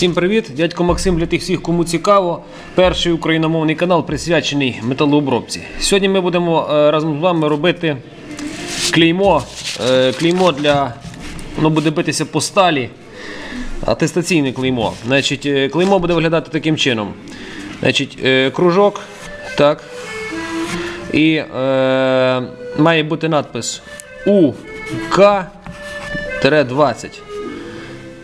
Всім привіт! Дядько Максим для тих всіх, кому цікаво. Перший україномовний канал присвячений металообробці. Сьогодні ми будемо е, разом з вами робити клеймо. Е, Клеймо для воно буде битися по сталі. Атестаційне клеймо. Значить, е, клеймо буде виглядати таким чином. Значить, кружок. Так. І е, має бути надпис УК-20.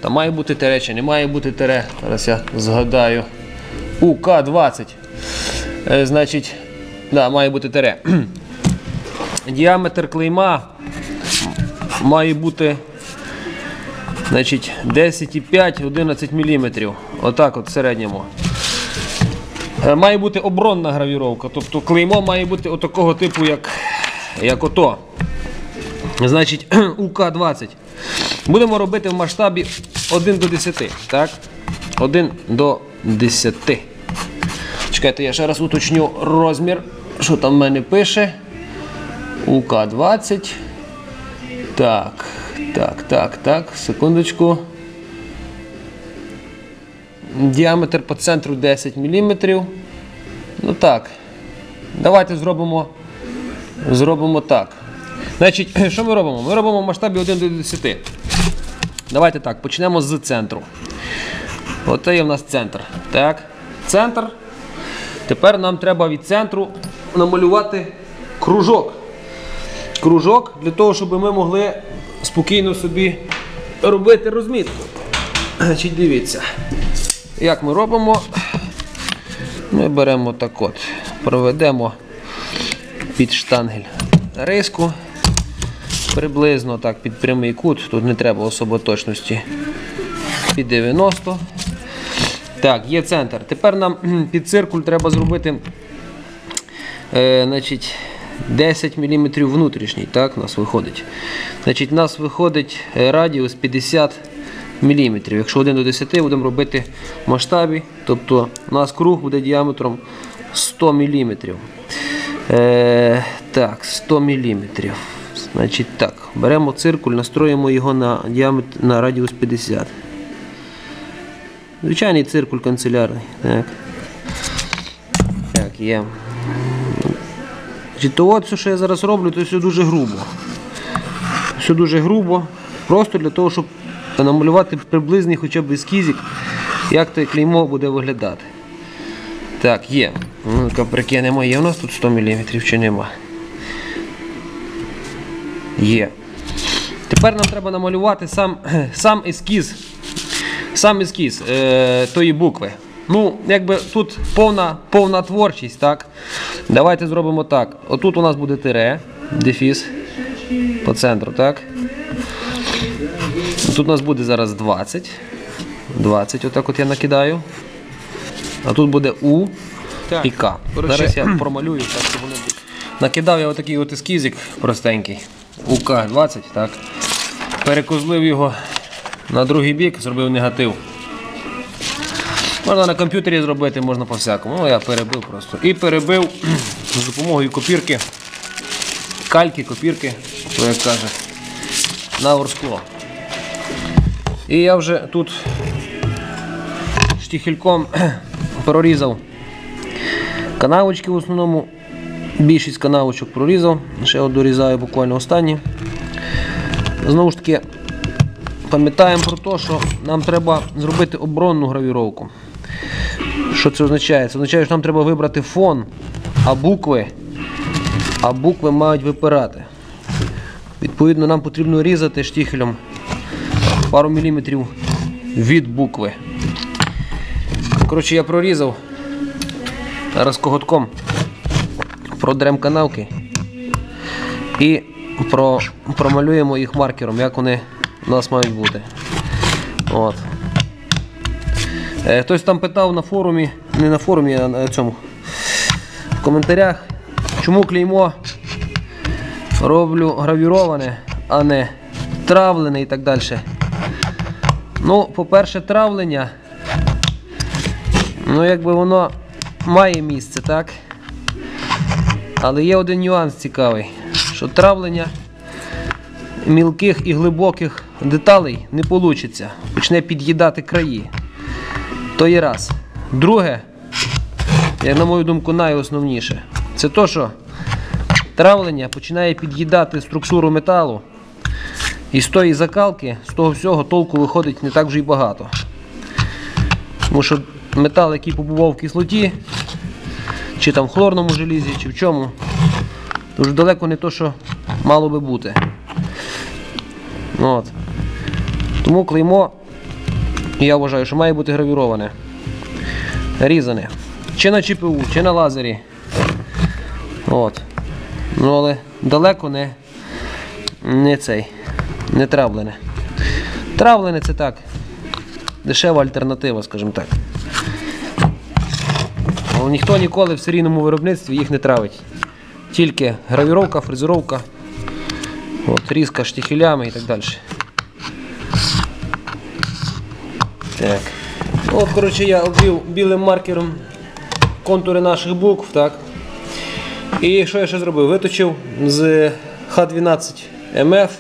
Та має бути тере чи не має бути тере. Зараз я згадаю. УК-20. Е, значить, да, має бути тере. Діаметр клейма має бути значить, 10,5-11 мм. Отак от в середньому. Е, Має бути оборонна гравіровка. Тобто клеймо має бути отакого типу, як, як ото. Значить, УК-20. Будемо робити в масштабі 1 до 10. Так? 1 до 10. Чекайте, я ще раз уточню розмір, що там в мене пише. УК-20. Так, так, так, так, секундочку. Діаметр по центру 10 мм. Ну так. Давайте зробимо, зробимо так. Значить, що ми робимо? Ми робимо в масштабі 1 до 10. Давайте так, почнемо з центру. Оце є в нас центр. Так, центр. Тепер нам треба від центру намалювати кружок. Кружок для того, щоб ми могли спокійно собі робити розмітку. Значить, дивіться. Як ми робимо? Ми беремо так от, проведемо під штангель риску. Приблизно так під прямий кут, тут не треба особо точності. Під 90. Так, є центр. Тепер нам під циркуль треба зробити е, значить, 10 мм внутрішній. Так, у нас виходить. Значить, у нас виходить е, радіус 50 мм. Якщо 1 до 10 будемо робити в масштабі, тобто у нас круг буде діаметром 100 мм. Е, так, 100 мм. Значить так, беремо циркуль, настроїмо його на діаметр на радіус 50. Звичайний циркуль канцелярний. Так, так є. Значить, то от все, що я зараз роблю, то все дуже грубо. Все дуже грубо. Просто для того, щоб намалювати приблизний хоча б ескізик, як те клеймо буде виглядати. Так, є. Ну-ка прикинемо, є у нас тут 100 мм чи нема. Є. Тепер нам треба намалювати сам, сам ескіз. Сам ескіз е, тої букви. Ну, якби тут повна, повна творчість, так? Давайте зробимо так. Отут у нас буде тире, дефіс по центру, так? Тут у нас буде зараз 20. 20, отак от я накидаю. А тут буде У і К. Зараз я промалюю так, щоб вони. Накидав я отакий от ескізик простенький. УК-20, так. Перекозлив його на другий бік, зробив негатив. Можна на комп'ютері зробити, можна по-всякому. Ну, я перебив просто. І перебив з допомогою копірки, кальки, копірки, то як каже, на орскло. І я вже тут штіхельком прорізав канавочки в основному. Більшість канавочок прорізав, ще от дорізаю буквально останні. Знову ж таки, пам'ятаємо про те, що нам треба зробити оборонну гравіровку. Що це означає? Це означає, що нам треба вибрати фон, а букви, а букви мають випирати. Відповідно, нам потрібно різати штіхелем пару міліметрів від букви. Коротше, я прорізав. Зараз коготком продрем канавки і про, промалюємо їх маркером, як вони у нас мають бути. От. Е, Хтось там питав на форумі, не на форумі, а на цьому в коментарях, чому клеймо роблю гравіроване, а не травлене і так далі. Ну, по-перше, травлення, ну якби воно має місце, так? Але є один нюанс цікавий, що травлення мілких і глибоких деталей не вийде. Почне під'їдати краї. То є раз. Друге, як на мою думку, найосновніше. Це то, що травлення починає під'їдати структуру металу. І з тої закалки, з того всього толку виходить не так вже й багато. Тому що метал, який побував в кислоті, чи там в хлорному желізі, чи в чому, вже далеко не то, що мало би бути. От. Тому клеймо, я вважаю, що має бути гравіроване. Різане. Чи на ЧПУ, чи на лазері. От. Ну, але далеко не, не цей, не травлене. Травлене це так. Дешева альтернатива, скажімо так. Ніхто ніколи в серійному виробництві їх не травить. Тільки гравіровка, фрезеровка, от, різка штихелями і так далі. Так. От, коротше, я обвів білим маркером контури наших букв, так. І що я ще зробив? Виточив з Х12 МФ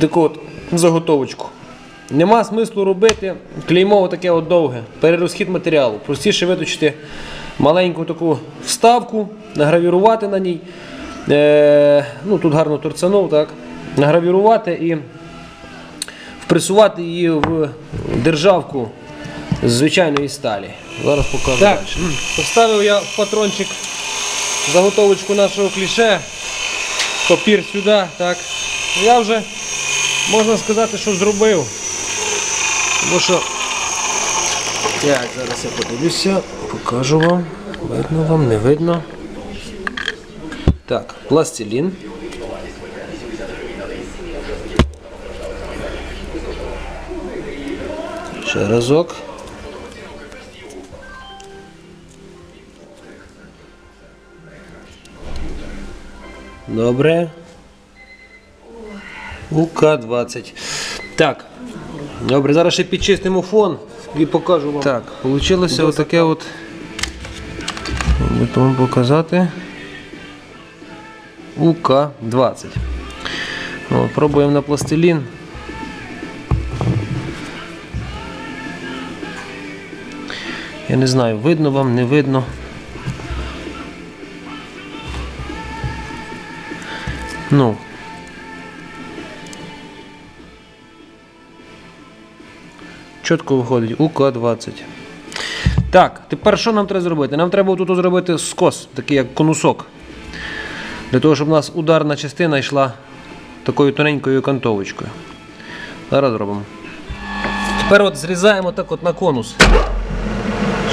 таку от заготовочку. Нема смислу робити клеймо таке от довге, перерозхід матеріалу. Простіше виточити маленьку таку вставку, награвірувати на ній. Е, ну, тут гарно торцанув, так. Награвірувати і впресувати її в державку з звичайної сталі. Зараз покажу. Так, поставив я в патрончик заготовочку нашого кліше. Папір сюди. Так. Я вже можна сказати, що зробив. Тому що. Так, зараз я подивлюся, покажу вам. Видно вам, не видно. Так, пластилін. Ще разок. Добре. УК-20. Так. Добре, зараз ще підчистимо фон і покажу вам. Так, вийшло отаке от. Можу вам показати. УК-20. Пробуємо на пластилін. Я не знаю, видно вам, не видно. Ну. Чітко виходить УК-20. Так, тепер що нам треба зробити? Нам треба тут зробити скос, такий як конусок. Для того, щоб у нас ударна частина йшла такою тоненькою кантовочкою. Зараз зробимо. Тепер от зрізаємо так от на конус,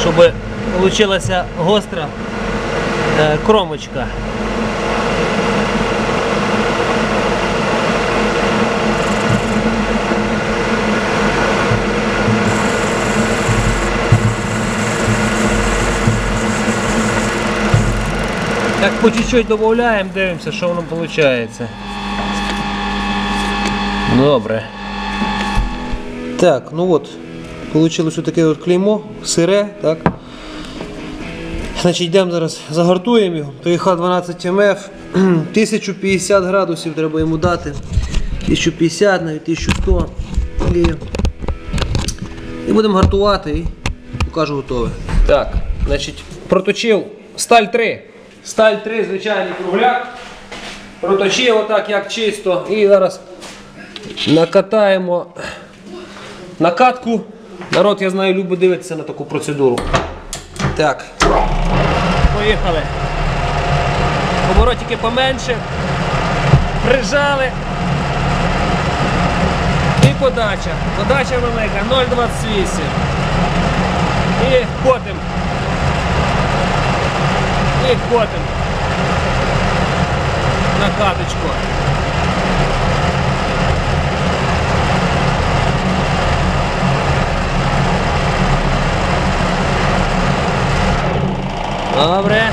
щоб вийшла гостра е, кромочка. Так по чуть-чуть додаємо, дивимося, що воно виходить. Добре. Так, ну от, вийшло таке от клеймо, сире, так. Значить, йдемо зараз, загартуємо його. То Х12 МФ. 1050 градусів треба йому дати. 1050, навіть 1100. І, і будемо гартувати і покажу готове. Так, значить, проточив сталь 3. Сталь 3, звичайний кругляк. Проточив отак, як чисто. І зараз накатаємо накатку. Народ, я знаю, любить дивитися на таку процедуру. Так. Поїхали. Поворотики поменше. Прижали. І подача. Подача велика, 0,28. І котим. І котим. На каточку. Добре.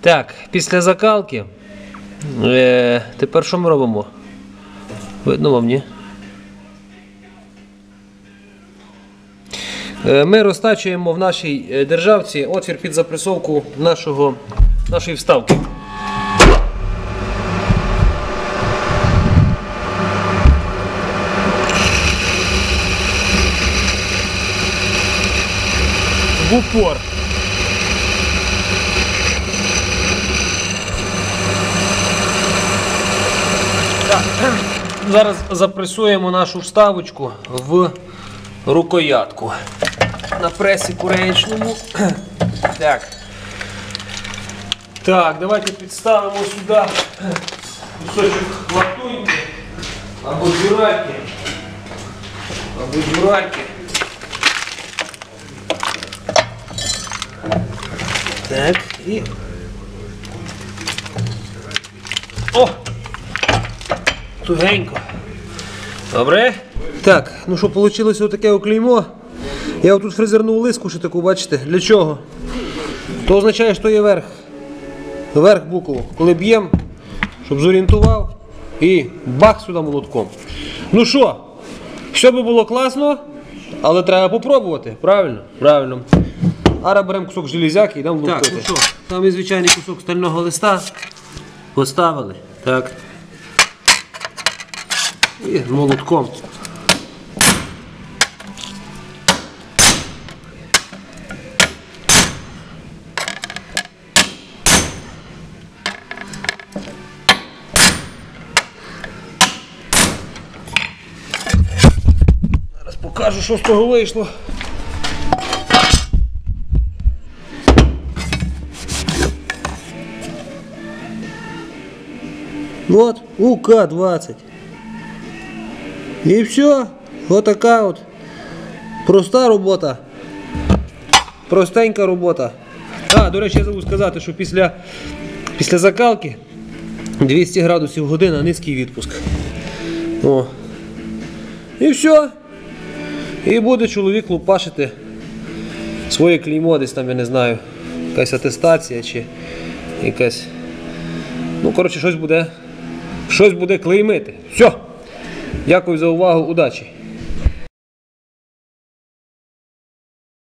Так, після закалки. Е, тепер що ми робимо? Видно вам, ні? Е, ми розтачуємо в нашій е, державці отвір під запресовку нашого, нашої вставки. В упор. Зараз запресуємо нашу вставочку в рукоятку на пресі куреєчному. Так. Так, давайте підставимо сюди кусочок латуньки або дюральки. Або дюральки. Так, і. О! Тугенько. Добре. Так, ну що, вийшло отаке оклеймо. Я отут фрезернув лиску ще таку, бачите, для чого? То означає, що є верх. Верх букву. Коли б'ємо, щоб зорієнтував і бах сюди молотком. Ну що, все би було класно, але треба попробувати. Правильно? Правильно. Ара беремо кусок железяки і йдемо лупити. Так, ну що, там і звичайний кусок стального листа. Поставили. Так. І молотком. Покажу, що з того вийшло. Вот, УК-20. І все. Ось така от проста робота. Простенька робота. А, до речі, я забув сказати, що після, після закалки 200 градусів година низький відпуск. О. І все. І буде чоловік лупашити своє клеймо, десь там, я не знаю, якась атестація чи якась. Ну, коротше, щось буде. Щось буде клеймити. Все. Дякую за увагу, удачі!